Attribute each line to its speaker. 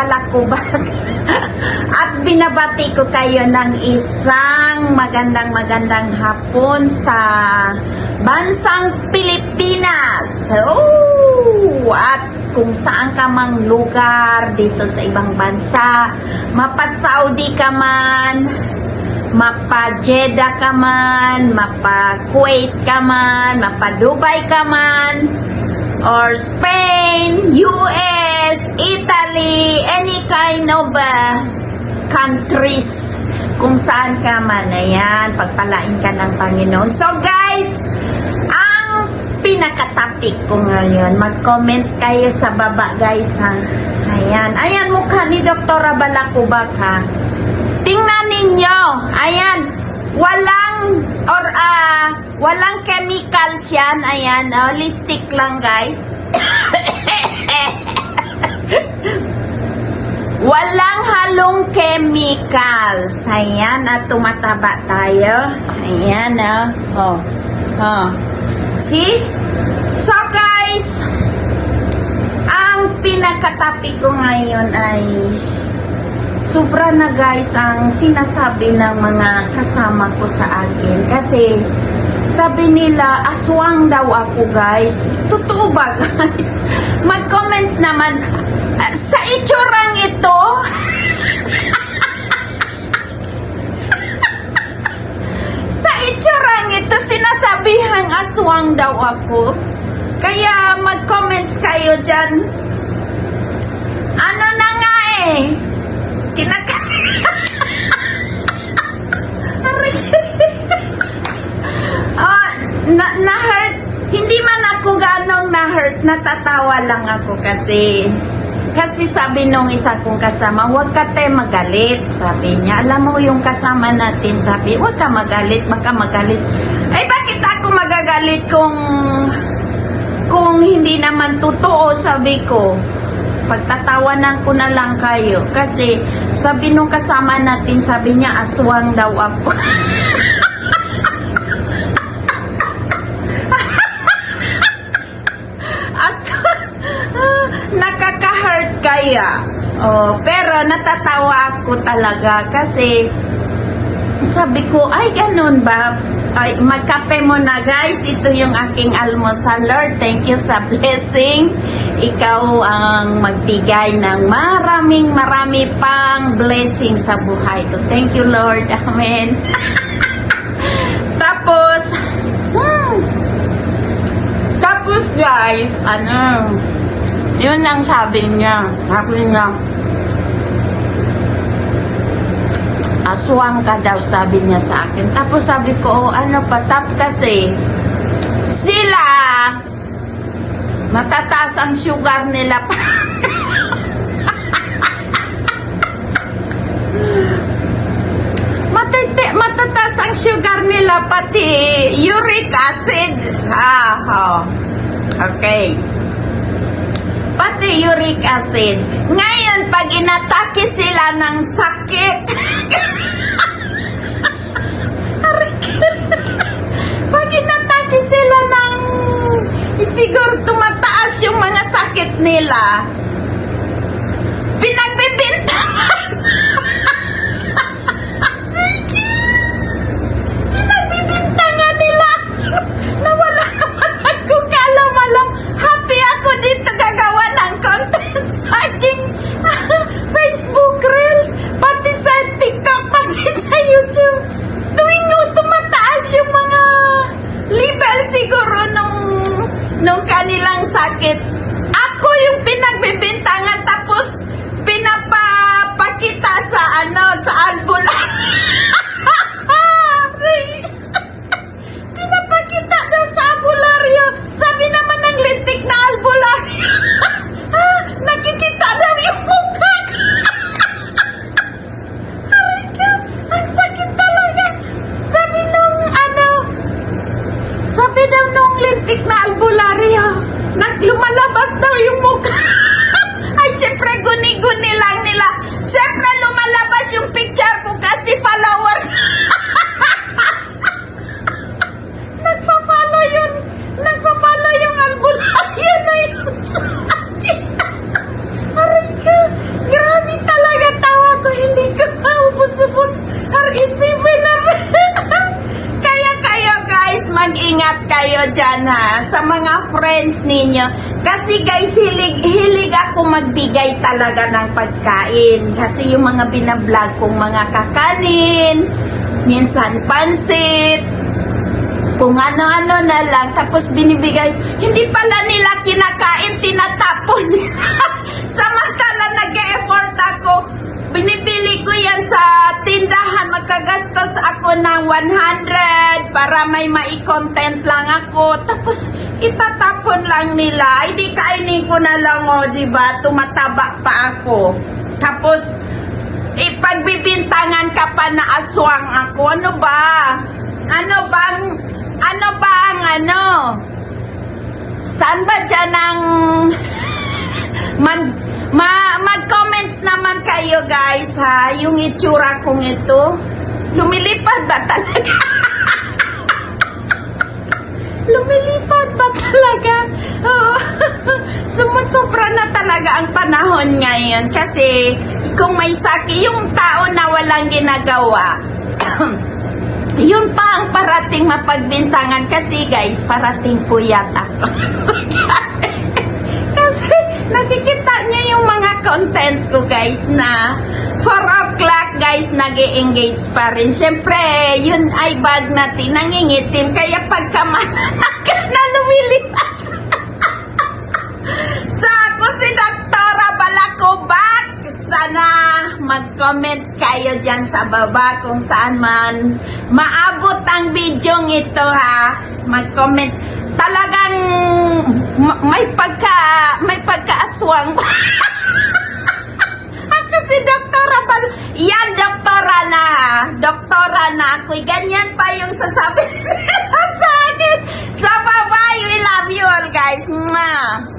Speaker 1: Balakubak. At binabati ko kayo ng isang magandang magandang hapon sa bansang Pilipinas. Oh! At kung saan ka mang lugar dito sa ibang bansa, mapa-Saudi ka man, mapa-Jeddah ka man, mapa-Kuwait ka man, mapa-Dubai ka man, or Spain, US, Italy, any kind of uh, countries kung saan ka man. Ayan, pagpalain ka ng Panginoon. So guys, ang pinaka-topic ko ngayon, mag-comments kayo sa baba guys ha. Ayan, ayan mukha ni Dr. Balakubak ha. Tingnan ninyo, ayan, walang walang yan, ayan, oh, lipstick lang guys. Walang halong chemicals. Ayan, at tumataba tayo. Ayan, oh. Oh. oh. See? So, guys, ang pinakatopic ko ngayon ay sobra na guys ang sinasabi ng mga kasama ko sa akin. Kasi, sabi nila, aswang daw ako guys. Totoo ba guys? Mag-comments naman, "Ah, sa itsurang ito, sa itsurang ito, sinasabihang aswang daw ako. Kaya mag-comments kayo dyan. Ano na nga eh, kinaka... Aray. oh, na, na-hurt. Hindi man ako ganong na-hurt. Lang ako kasi kasi sabi nung isa kong kasama, huwag ka te magalit. Sabi niya, alam mo yung kasama natin, sabi, huwag ka magalit, baka magalit. Ay, bakit ako magagalit kung kung hindi naman totoo, sabi ko. Pagtatawanan ko na lang kayo. Kasi sabi nung kasama natin, sabi niya, aswang daw ako. As nakaka-hurt kaya. Oh, pero natatawa ako talaga kasi sabi ko, ay ganun ba? Ay, magkape mo na guys. Ito yung aking almusal. Lord, thank you sa blessing. Ikaw ang magbigay ng maraming marami pang blessing sa buhay ko. Thank you Lord. Amen. Tapos, hmm, tapos guys, ano, yun ang sabi niya. Sabi niya, aswang ka daw, sabi niya sa akin. Tapos sabi ko, oh, ano pa, tap kasi, sila, matataas ang sugar nila pa. Matete, matataas ang sugar nila pati uric acid. Ha, ha. Okay. Pati uric acid. Ngayon, pag inatake sila ng sakit, pag inatake sila ng siguro tumataas yung mga sakit nila, pinagbibintangan. pinagbibintangan nila na wala naman akong kaalam-alam. Happy ako dito gagawa ng content sa aking Facebook Reels, pati sa TikTok, pati sa YouTube. Tuwing tumataas yung mga level siguro nung, nung kanilang sakit, ako yung pinagbibintangan tapos pinapapakita sa ano, sa albularyo. Pinapakita daw sa albularyo. Sabi naman ng lintik na albularyo. ah, nakikita daw yung mukha ko. Aray ko, ang sakit talaga. Sabi nung ano, sabi daw nung lintik na albularyo, naglumalabas daw yung mukha. Ay, siyempre, guni-guni lang nila. Siyempre, lumalabas yung picture ko kasi kayo dyan ha, sa mga friends ninyo. Kasi guys, hilig, hilig ako magbigay talaga ng pagkain. Kasi yung mga binablog kong mga kakanin, minsan pansit, kung ano-ano na lang, tapos binibigay, hindi pala nila kinakain, tinatapon nila. Samantala, nag-e-effort ako, binibili ko yan sa tindahan, magkagastos ako ng 100 para may mai-content lang ako. Tapos, itatapon lang nila. Ay, di kainin ko na lang, o, di ba? Tumataba pa ako. Tapos, ipagbibintangan ka pa na aswang ako. Ano ba? Ano bang, ano ba ang ano? Saan ba dyan ang mag, ma, mag-comments naman kayo guys ha, yung itsura kong ito. Lumilipad ba talaga? Lumilipad ba talaga? Oo. Na talaga ang panahon ngayon kasi kung may saki, yung tao na walang ginagawa, yun pa ang parating mapagbintangan kasi guys, parating puyat ako. kasi nakikita niyo yung mga content ko guys na 4 o'clock guys nag engage pa rin. Siyempre, yun ay bag natin, nangingitim. Kaya pagka mananaga na lumilipas. sa ako si Doktora Balakobak. Sana mag-comment kayo dyan sa baba kung saan man maabot ang video ito ha. Mag-comment talagang may pagka may pagkaaswang. Ako si Dr. Abal yan doktora na. Doktora na. Ako ganyan pa yung sasabi nila sa akin. Sa babae we love you all guys. Mwah.